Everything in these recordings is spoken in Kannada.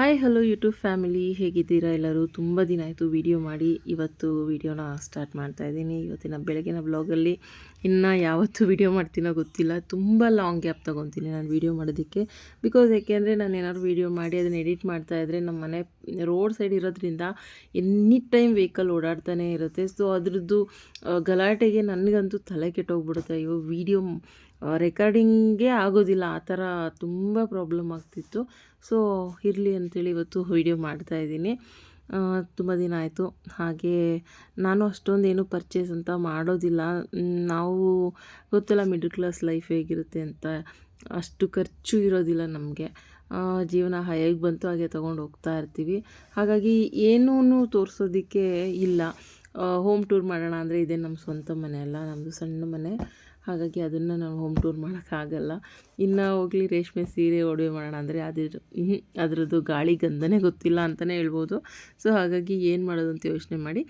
ಹಾಯ್ ಹಲೋ ಯೂಟ್ಯೂಬ್ ಫ್ಯಾಮಿಲಿ ಹೇಗಿದ್ದೀರಾ ಎಲ್ಲರೂ? ತುಂಬ ದಿನ ಆಯಿತು ವಿಡಿಯೋ ಮಾಡಿ. ಇವತ್ತು ವಿಡಿಯೋನ ಸ್ಟಾರ್ಟ್ ಮಾಡ್ತಾ ಇದ್ದೀನಿ. ಇವತ್ತಿನ ಬೆಳಗಿನ ಬ್ಲಾಗಲ್ಲಿ ಇನ್ನು ಯಾವತ್ತು ವಿಡಿಯೋ ಮಾಡ್ತೀನೋ ಗೊತ್ತಿಲ್ಲ. ತುಂಬ ಲಾಂಗ್ ಗ್ಯಾಪ್ ತೊಗೊತೀನಿ ನಾನು ವಿಡಿಯೋ ಮಾಡೋದಕ್ಕೆ. ಬಿಕಾಸ್ ಏಕೆಂದರೆ ನಾನು ಏನಾದ್ರು ವಿಡಿಯೋ ಮಾಡಿ ಅದನ್ನು ಎಡಿಟ್ ಮಾಡ್ತಾ ಇದ್ದರೆ ನಮ್ಮ ಮನೆ ರೋಡ್ ಸೈಡ್ ಇರೋದ್ರಿಂದ ಎನಿ ಟೈಮ್ ವೆಹಿಕಲ್ ಓಡಾಡ್ತಾನೆ ಇರುತ್ತೆ. ಸೊ ಅದ್ರದ್ದು ಗಲಾಟೆಗೆ ನನಗಂತೂ ತಲೆ ಕೆಟ್ಟೋಗ್ಬಿಡುತ್ತೆ. ಅಯ್ಯೋ ವಿಡಿಯೋ ರೆಕಾರ್ಡಿಂಗೇ ಆಗೋದಿಲ್ಲ. ಆ ಥರ ತುಂಬ ಪ್ರಾಬ್ಲಮ್ ಆಗ್ತಿತ್ತು. ಸೊ ಇರಲಿ ಅಂತೇಳಿ ಇವತ್ತು ವಿಡಿಯೋ ಮಾಡ್ತಾ ಇದ್ದೀನಿ. ತುಂಬ ದಿನ ಆಯಿತು. ಹಾಗೆ ನಾನು ಅಷ್ಟೊಂದು ಏನು ಪರ್ಚೇಸ್ ಅಂತ ಮಾಡೋದಿಲ್ಲ. ನಾವು ಗೊತ್ತಲ್ಲ ಮಿಡಲ್ ಕ್ಲಾಸ್ ಲೈಫ್ ಹೇಗಿರುತ್ತೆ ಅಂತ. ಅಷ್ಟು ಖರ್ಚು ಇರೋದಿಲ್ಲ ನಮಗೆ. ಜೀವನ ಹೇಗೆ ಬಂತು, ಹಾಗೆ ತೊಗೊಂಡು ಹೋಗ್ತಾ ಇರ್ತೀವಿ. ಹಾಗಾಗಿ ಏನೂ ತೋರಿಸೋದಕ್ಕೆ ಇಲ್ಲ. ಹೋಮ್ ಟೂರ್ ಮಾಡೋಣ ಅಂದರೆ ಇದೇ ನಮ್ಮ ಸ್ವಂತ ಮನೆ ಅಲ್ಲ. ನಮ್ಮದು ಸಣ್ಣ ಮನೆ. ಹಾಗಾಗಿ ಅದನ್ನು ನಾವು ಹೋಮ್ ಟೂರ್ ಮಾಡೋಕ್ಕಾಗಲ್ಲ ಇನ್ನು ಹೋಗಲಿ ರೇಷ್ಮೆ ಸೀರೆ ಒಡವೆ ಮಾಡೋಣ ಅಂದರೆ ಅದ್ರ ಅದರದ್ದು ಗಾಳಿ ಗಂಧನೇ ಗೊತ್ತಿಲ್ಲ ಅಂತಲೇ ಹೇಳ್ಬೋದು. ಸೊ ಹಾಗಾಗಿ ಏನು ಮಾಡೋದು ಅಂತ ಯೋಚನೆ ಮಾಡಿ.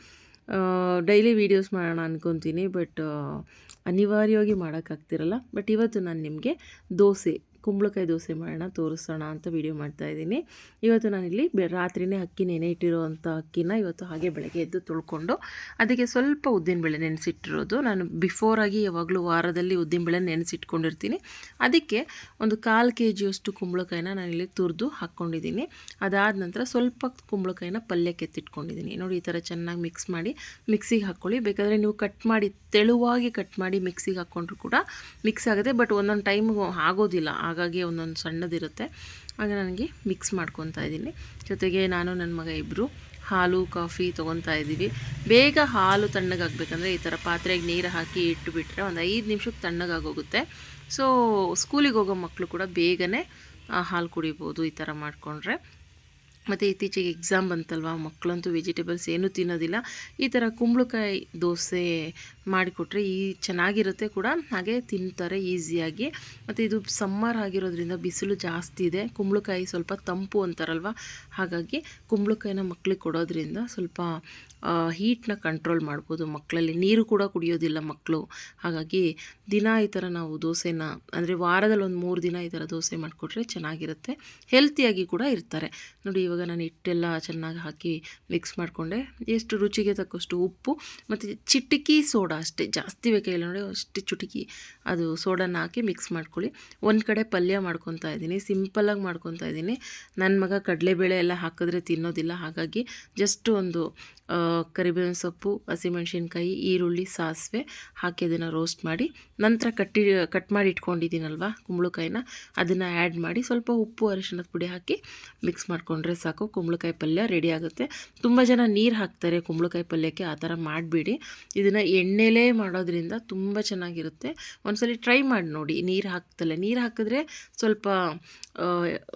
ಡೈಲಿ ವೀಡಿಯೋಸ್ ಮಾಡೋಣ ಅಂದ್ಕೊತೀನಿ ಬಟ್ ಅನಿವಾರ್ಯವಾಗಿ ಮಾಡೋಕ್ಕಾಗ್ತಿರಲ್ಲ ಬಟ್ ಇವತ್ತು ನಾನು ನಿಮಗೆ ದೋಸೆ ಕುಂಬಳಕಾಯಿ ದೋಸೆ ಮಾಡೋಣ, ತೋರಿಸೋಣ ಅಂತ ವಿಡಿಯೋ ಮಾಡ್ತಾಯಿದ್ದೀನಿ ಇವತ್ತು ನಾನಿಲ್ಲಿ ಬೆ ರಾತ್ರಿನೇ ಅಕ್ಕಿ ನೆನೆ ಇಟ್ಟಿರೋವಂಥ ಅಕ್ಕಿನ ಇವತ್ತು ಹಾಗೆ ಬೆಳಗ್ಗೆ ಎದ್ದು ತೊಳ್ಕೊಂಡು, ಅದಕ್ಕೆ ಸ್ವಲ್ಪ ಉದ್ದಿನಬೇಳೆ ನೆನೆಸಿಟ್ಟಿರೋದು. ನಾನು ಬಿಫೋರಾಗಿ ಯಾವಾಗಲೂ ವಾರದಲ್ಲಿ ಉದ್ದಿನಬೇಳೆ ನೆನೆಸಿಟ್ಕೊಂಡಿರ್ತೀನಿ. ಅದಕ್ಕೆ ಒಂದು ಕಾಲು ಕೆ ಜಿಯಷ್ಟು ಕುಂಬಳಕಾಯಿನ ನಾನಿಲ್ಲಿ ತುರಿದು ಹಾಕ್ಕೊಂಡಿದ್ದೀನಿ. ಅದಾದ ನಂತರ ಸ್ವಲ್ಪ ಕುಂಬಳಕಾಯಿನ ಪಲ್ಯಕ್ಕೆ ಎತ್ತಿಟ್ಕೊಂಡಿದ್ದೀನಿ. ನೋಡಿ, ಈ ಥರ ಚೆನ್ನಾಗಿ ಮಿಕ್ಸ್ ಮಾಡಿ ಮಿಕ್ಸಿಗೆ ಹಾಕ್ಕೊಳ್ಳಿ. ಬೇಕಾದರೆ ನೀವು ಕಟ್ ಮಾಡಿ, ತೆಳುವಾಗಿ ಕಟ್ ಮಾಡಿ ಮಿಕ್ಸಿಗೆ ಹಾಕ್ಕೊಂಡ್ರು ಕೂಡ ಮಿಕ್ಸ್ ಆಗುತ್ತೆ. ಬಟ್ ಒಂದೊಂದು ಟೈಮ್ ಆಗೋದಿಲ್ಲ. ಹಾಗಾಗಿ ಒಂದೊಂದು ಸಣ್ಣದಿರುತ್ತೆ. ಆಗ ನನಗೆ ಮಿಕ್ಸ್ ಮಾಡ್ಕೊತಾ ಇದ್ದೀನಿ. ಜೊತೆಗೆ ನಾನು ನನ್ನ ಮಗ ಇಬ್ಬರು ಹಾಲು, ಕಾಫಿ ತೊಗೊತಾ ಇದ್ದೀವಿ. ಬೇಗ ಹಾಲು ತಣ್ಣಗಾಗಬೇಕಂದ್ರೆ ಈ ಥರ ಪಾತ್ರೆಗೆ ನೀರು ಹಾಕಿ ಇಟ್ಟುಬಿಟ್ರೆ ಒಂದು ಐದು ನಿಮಿಷಕ್ಕೆ ತಣ್ಣಗಾಗೋಗುತ್ತೆ. ಸೊ ಸ್ಕೂಲಿಗೆ ಹೋಗೋ ಮಕ್ಕಳು ಕೂಡ ಬೇಗನೆ ಹಾಲು ಕುಡಿಬೋದು ಈ ಥರ ಮಾಡಿಕೊಂಡ್ರೆ. ಮತ್ತು ಇತ್ತೀಚೆಗೆ ಎಕ್ಸಾಮ್ ಬಂತಲ್ವ ಮಕ್ಕಳಂತೂ ವೆಜಿಟೇಬಲ್ಸ್ ಏನೂ ತಿನ್ನೋದಿಲ್ಲ. ಈ ಥರ ಕುಂಬಳಕಾಯಿ ದೋಸೆ ಮಾಡಿಕೊಟ್ರೆ ಈ ಚೆನ್ನಾಗಿರುತ್ತೆ ಕೂಡ. ಹಾಗೆ ತಿಂತಾರೆ ಈಸಿಯಾಗಿ ಮತ್ತು ಇದು ಸಮ್ಮರ್ ಆಗಿರೋದ್ರಿಂದ ಬಿಸಿಲು ಜಾಸ್ತಿ ಇದೆ. ಕುಂಬಳಕಾಯಿ ಸ್ವಲ್ಪ ತಂಪು ಅಂತಾರಲ್ವ? ಹಾಗಾಗಿ ಕುಂಬಳಕಾಯಿನ ಮಕ್ಳಿಗೆ ಕೊಡೋದ್ರಿಂದ ಸ್ವಲ್ಪ ಹೀಟ್ನ ಕಂಟ್ರೋಲ್ ಮಾಡ್ಬೋದು. ಮಕ್ಕಳಲ್ಲಿ ನೀರು ಕೂಡ ಕುಡಿಯೋದಿಲ್ಲ ಮಕ್ಕಳು ಹಾಗಾಗಿ ದಿನ ಈ ಥರ ನಾವು ದೋಸೆನ, ಅಂದರೆ ವಾರದಲ್ಲಿ ಒಂದು ಮೂರು ದಿನ ಈ ಥರ ದೋಸೆ ಮಾಡಿಕೊಟ್ರೆ ಚೆನ್ನಾಗಿರುತ್ತೆ. ಹೆಲ್ತಿಯಾಗಿ ಕೂಡ ಇರ್ತಾರೆ. ನೋಡಿ ಇವಾಗ ನಾನು ಹಿಟ್ಟೆಲ್ಲ ಚೆನ್ನಾಗಿ ಹಾಕಿ ಮಿಕ್ಸ್ ಮಾಡಿಕೊಂಡೆ. ಎಷ್ಟು ರುಚಿಗೆ ತಕ್ಕಷ್ಟು ಉಪ್ಪು ಮತ್ತು ಚಿಟಿಕಿ ಸೋಡಾ ಅಷ್ಟೇ. ಜಾಸ್ತಿ ಬೇಕಾಗಿಲ್ಲ ನೋಡಿ, ಅಷ್ಟು ಚುಟಿಕಿ ಅದು ಸೋಡಾನ ಹಾಕಿ ಮಿಕ್ಸ್ ಮಾಡ್ಕೊಳ್ಳಿ. ಒಂದು ಕಡೆ ಪಲ್ಯ ಮಾಡ್ಕೊತಾ ಇದ್ದೀನಿ ಸಿಂಪಲ್ಲಾಗಿ ಮಾಡ್ಕೊತಾ ಇದ್ದೀನಿ. ನನ್ನ ಮಗ ಕಡಲೆಬೇಳೆ ಎಲ್ಲ ಹಾಕಿದ್ರೆ ತಿನ್ನೋದಿಲ್ಲ. ಹಾಗಾಗಿ ಜಸ್ಟ್ ಒಂದು ಕರಿಬೇವಿನ ಸೊಪ್ಪು, ಹಸಿಮೆಣಸಿನ್ಕಾಯಿ, ಈರುಳ್ಳಿ, ಸಾಸಿವೆ ಹಾಕಿ ಅದನ್ನು ರೋಸ್ಟ್ ಮಾಡಿ, ನಂತರ ಕಟ್ಟಿ ಕಟ್ ಮಾಡಿ ಇಟ್ಕೊಂಡಿದ್ದೀನಲ್ವ ಕುಂಬಳಕಾಯಿನ, ಅದನ್ನು ಆ್ಯಡ್ ಮಾಡಿ ಸ್ವಲ್ಪ ಉಪ್ಪು ಅರಿಶಿಣದ ಪುಡಿ ಹಾಕಿ ಮಿಕ್ಸ್ ಮಾಡಿಕೊಂಡ್ರೆ ಸಾಕು. ಕುಂಬಳಕಾಯಿ ಪಲ್ಯ ರೆಡಿ ಆಗುತ್ತೆ. ತುಂಬ ಜನ ನೀರು ಹಾಕ್ತಾರೆ ಕುಂಬಳಕಾಯಿ ಪಲ್ಯಕ್ಕೆ, ಆ ಥರ ಮಾಡಬೇಡಿ. ಇದನ್ನು ಎಣ್ಣೆಲೇ ಮಾಡೋದ್ರಿಂದ ತುಂಬ ಚೆನ್ನಾಗಿರುತ್ತೆ. ಒಂದ್ಸಲಿ ಟ್ರೈ ಮಾಡಿ ನೋಡಿ, ನೀರು ಹಾಕ್ತಲ್ಲ ನೀರು ಹಾಕಿದ್ರೆ ಸ್ವಲ್ಪ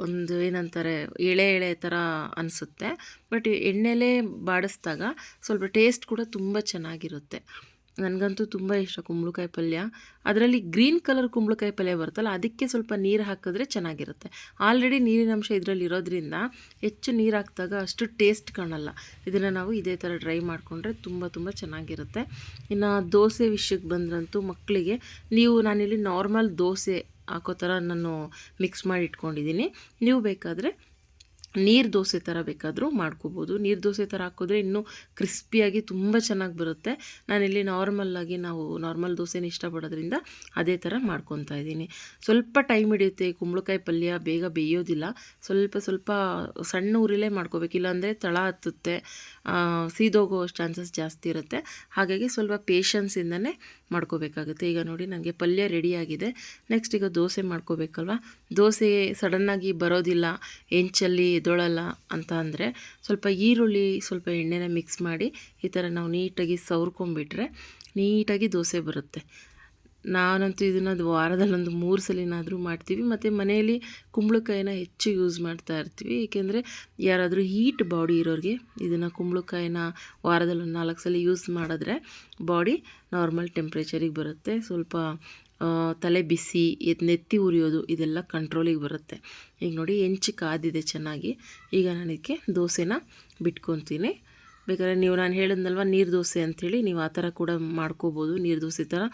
ಒಂದು ಏನಂತಾರೆ, ಎಳೆ ಎಳೆ ಥರ ಅನಿಸುತ್ತೆ. ಬಟ್ ಎಣ್ಣೆಲೇ ಬಾಡಿಸ್ದಾಗ ಸ್ವಲ್ಪ ಟೇಸ್ಟ್ ಕೂಡ ತುಂಬ ಚೆನ್ನಾಗಿರುತ್ತೆ. ನನಗಂತೂ ತುಂಬ ಇಷ್ಟ ಕುಂಬಳಕಾಯಿ ಪಲ್ಯ. ಅದರಲ್ಲಿ ಗ್ರೀನ್ ಕಲರ್ ಕುಂಬಳಕಾಯಿ ಪಲ್ಯ ಬರುತ್ತಲ್ಲ, ಅದಕ್ಕೆ ಸ್ವಲ್ಪ ನೀರು ಹಾಕಿದ್ರೆ ಚೆನ್ನಾಗಿರುತ್ತೆ. ಆಲ್ರೆಡಿ ನೀರಿನಂಶ ಇದರಲ್ಲಿ ಇರೋದ್ರಿಂದ ಹೆಚ್ಚು ನೀರು ಹಾಕಿದಾಗ ಅಷ್ಟು ಟೇಸ್ಟ್ ಕಾಣಲ್ಲ. ಇದನ್ನು ನಾವು ಇದೇ ಥರ ಡ್ರೈ ಮಾಡಿಕೊಂಡ್ರೆ ತುಂಬ ತುಂಬ ಚೆನ್ನಾಗಿರುತ್ತೆ. ಇನ್ನು ದೋಸೆ ವಿಷಯಕ್ಕೆ ಬಂದ್ರಂತೂ ಮಕ್ಕಳಿಗೆ ನೀವು ನಾನಿಲ್ಲಿ ನಾರ್ಮಲ್ ದೋಸೆ ಹಾಕೋ ಥರ ನಾನು ಮಿಕ್ಸ್ ಮಾಡಿ ಇಟ್ಕೊಂಡಿದ್ದೀನಿ ನೀವು ಬೇಕಾದರೆ ನೀರು ದೋಸೆ ಥರ ಬೇಕಾದರೂ ಮಾಡ್ಕೋಬೋದು. ನೀರು ದೋಸೆ ಥರ ಹಾಕಿದ್ರೆ ಇನ್ನೂ ಕ್ರಿಸ್ಪಿಯಾಗಿ ತುಂಬ ಚೆನ್ನಾಗಿ ಬರುತ್ತೆ. ನಾನಿಲ್ಲಿ ನಾರ್ಮಲ್ಲಾಗಿ ನಾವು ನಾರ್ಮಲ್ ದೋಸೆನ ಇಷ್ಟಪಡೋದ್ರಿಂದ ಅದೇ ಥರ ಮಾಡ್ಕೊತಾ ಇದ್ದೀನಿ. ಸ್ವಲ್ಪ ಟೈಮ್ ಹಿಡಿಯುತ್ತೆ ಕುಂಬಳಕಾಯಿ ಪಲ್ಯ, ಬೇಗ ಬೇಯೋದಿಲ್ಲ. ಸ್ವಲ್ಪ ಸ್ವಲ್ಪ ಸಣ್ಣ ಉರಿಲೇ ಮಾಡ್ಕೋಬೇಕು. ಇಲ್ಲಾಂದರೆ ತಳ ಹತ್ತುತ್ತೆ ಸೀದೋಗೋ ಚಾನ್ಸಸ್ ಜಾಸ್ತಿ ಇರುತ್ತೆ. ಹಾಗಾಗಿ ಸ್ವಲ್ಪ ಪೇಷನ್ಸಿಂದನೇ ಮಾಡ್ಕೋಬೇಕಾಗುತ್ತೆ. ಈಗ ನೋಡಿ ನನಗೆ ಪಲ್ಯ ರೆಡಿಯಾಗಿದೆ ನೆಕ್ಸ್ಟ್ ಈಗ ದೋಸೆ ಮಾಡ್ಕೋಬೇಕಲ್ವ? ದೋಸೆ ಸಡನ್ನಾಗಿ ಬರೋದಿಲ್ಲ. ಹೆಂಚಲ್ಲಿ ಎದೊಳಲ್ಲ ಅಂತ ಅಂದರೆ ಸ್ವಲ್ಪ ಈರುಳ್ಳಿ ಸ್ವಲ್ಪ ಎಣ್ಣೆನ ಮಿಕ್ಸ್ ಮಾಡಿ ಈ ಥರ ನಾವು ನೀಟಾಗಿ ಸವರ್ಕೊಂಬಿಟ್ರೆ ನೀಟಾಗಿ ದೋಸೆ ಬರುತ್ತೆ. ನಾನಂತೂ ಇದನ್ನು ವಾರದಲ್ಲಿ ಒಂದು ಮೂರು ಸಲನಾದರೂ ಮಾಡ್ತೀವಿ. ಮತ್ತು ಮನೆಯಲ್ಲಿ ಕುಂಬಳಕಾಯಿನ ಹೆಚ್ಚು ಯೂಸ್ ಮಾಡ್ತಾ ಇರ್ತೀವಿ. ಏಕೆಂದರೆ ಯಾರಾದರೂ ಹೀಟ್ ಬಾಡಿ ಇರೋರಿಗೆ ಇದನ್ನು ಕುಂಬಳಕಾಯಿನ ವಾರದಲ್ಲಿ ಒಂದು ನಾಲ್ಕು ಸಲ ಯೂಸ್ ಮಾಡಿದ್ರೆ ಬಾಡಿ ನಾರ್ಮಲ್ ಟೆಂಪ್ರೇಚರಿಗೆ ಬರುತ್ತೆ. ಸ್ವಲ್ಪ ತಲೆ ಬಿಸಿ ನೆತ್ತಿ ಉರಿಯೋದು, ಇದೆಲ್ಲ ಕಂಟ್ರೋಲಿಗೆ ಬರುತ್ತೆ. ಈಗ ನೋಡಿ, ಹೆಂಚು ಕಾದಿದೆ ಚೆನ್ನಾಗಿ. ಈಗ ನಾನು ಇದಕ್ಕೆ ದೋಸೆನ ಬಿಟ್ಕೊತೀನಿ. ಬೇಕಾದ್ರೆ ನೀವು, ನಾನು ಹೇಳಿದ್ನಲ್ವ, ನೀರು ದೋಸೆ ಅಂಥೇಳಿ ನೀವು ಆ ಥರ ಕೂಡ ಮಾಡ್ಕೋಬೋದು. ನೀರು ದೋಸೆ ಥರ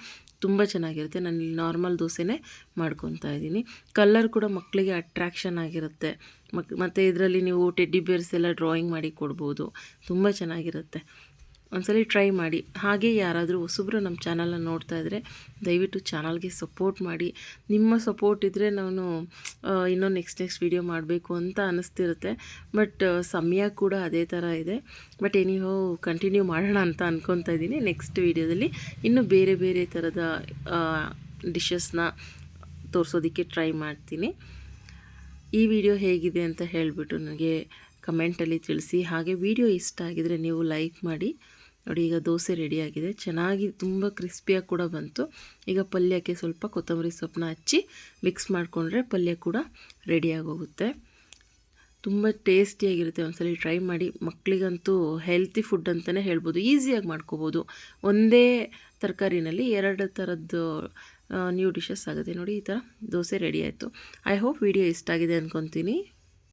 ತುಂಬ ಚೆನ್ನಾಗಿರುತ್ತೆ. ನಾನು ಇಲ್ಲಿ ನಾರ್ಮಲ್ ದೋಸೆನೇ ಮಾಡ್ಕೊತಾ ಇದ್ದೀನಿ. ಕಲರ್ ಕೂಡ ಮಕ್ಕಳಿಗೆ ಅಟ್ರ್ಯಾಕ್ಷನ್ ಆಗಿರುತ್ತೆ. ಮಕ್, ಮತ್ತು ಇದರಲ್ಲಿ ನೀವು ಟೆಡ್ಡಿ ಬೇರ್ಸ್ ಎಲ್ಲ ಡ್ರಾಯಿಂಗ್ ಮಾಡಿ ಕೊಡ್ಬೋದು. ತುಂಬ ಚೆನ್ನಾಗಿರುತ್ತೆ. ಒಂದ್ಸಲಿ ಟ್ರೈ ಮಾಡಿ. ಹಾಗೆ ಯಾರಾದರೂ ಹೊಸಬ್ರು ನಮ್ಮ ಚಾನಲನ್ನು ನೋಡ್ತಾ ಇದ್ದರೆ ದಯವಿಟ್ಟು ಚಾನಲ್ಗೆ ಸಪೋರ್ಟ್ ಮಾಡಿ. ನಿಮ್ಮ ಸಪೋರ್ಟ್ ಇದ್ದರೆ ನಾನು ಇನ್ನೂ ನೆಕ್ಸ್ಟ್ ನೆಕ್ಸ್ಟ್ ವೀಡಿಯೋ ಮಾಡಬೇಕು ಅಂತ ಅನ್ನಿಸ್ತಿರುತ್ತೆ ಬಟ್ ಸಮಯ ಕೂಡ ಅದೇ ಥರ ಇದೆ. ಬಟ್ ಎನಿಹೋ ಕಂಟಿನ್ಯೂ ಮಾಡೋಣ ಅಂತ ಅಂದ್ಕೊತಾ ಇದ್ದೀನಿ. ನೆಕ್ಸ್ಟ್ ವೀಡಿಯೋದಲ್ಲಿ ಇನ್ನೂ ಬೇರೆ ಬೇರೆ ಥರದ ಡಿಶಸ್ನ ತೋರಿಸೋದಕ್ಕೆ ಟ್ರೈ ಮಾಡ್ತೀನಿ. ಈ ವಿಡಿಯೋ ಹೇಗಿದೆ ಅಂತ ಹೇಳಿಬಿಟ್ಟು ನನಗೆ ಕಮೆಂಟಲ್ಲಿ ತಿಳಿಸಿ. ಹಾಗೆ ವಿಡಿಯೋ ಇಷ್ಟ ಆಗಿದರೆ ನೀವು ಲೈಕ್ ಮಾಡಿ. ನೋಡಿ, ಈಗ ದೋಸೆ ರೆಡಿಯಾಗಿದೆ. ಚೆನ್ನಾಗಿ ತುಂಬ ಕ್ರಿಸ್ಪಿಯಾಗಿ ಕೂಡ ಬಂತು. ಈಗ ಪಲ್ಯಕ್ಕೆ ಸ್ವಲ್ಪ ಕೊತ್ತಂಬರಿ ಸೊಪ್ಪನ್ನ ಹಚ್ಚಿ ಮಿಕ್ಸ್ ಮಾಡಿಕೊಂಡ್ರೆ ಪಲ್ಯ ಕೂಡ ರೆಡಿಯಾಗಿ ಹೋಗುತ್ತೆ ತುಂಬ ಟೇಸ್ಟಿಯಾಗಿರುತ್ತೆ. ಒಂದ್ಸಲ ಟ್ರೈ ಮಾಡಿ. ಮಕ್ಕಳಿಗಂತೂ ಹೆಲ್ತಿ ಫುಡ್ ಅಂತಲೇ ಹೇಳ್ಬೋದು. ಈಸಿಯಾಗಿ ಮಾಡ್ಕೋಬೋದು. ಒಂದೇ ತರಕಾರಿನಲ್ಲಿ ಎರಡು ಥರದ್ದು ನ್ಯೂ ಡಿಶಸ್ ಆಗುತ್ತೆ. ನೋಡಿ, ಈ ಥರ ದೋಸೆ ರೆಡಿ ಆಯಿತು. ಐ ಹೋಪ್ ವಿಡಿಯೋ ಇಷ್ಟ ಆಗಿದೆ ಅಂದ್ಕೊತೀನಿ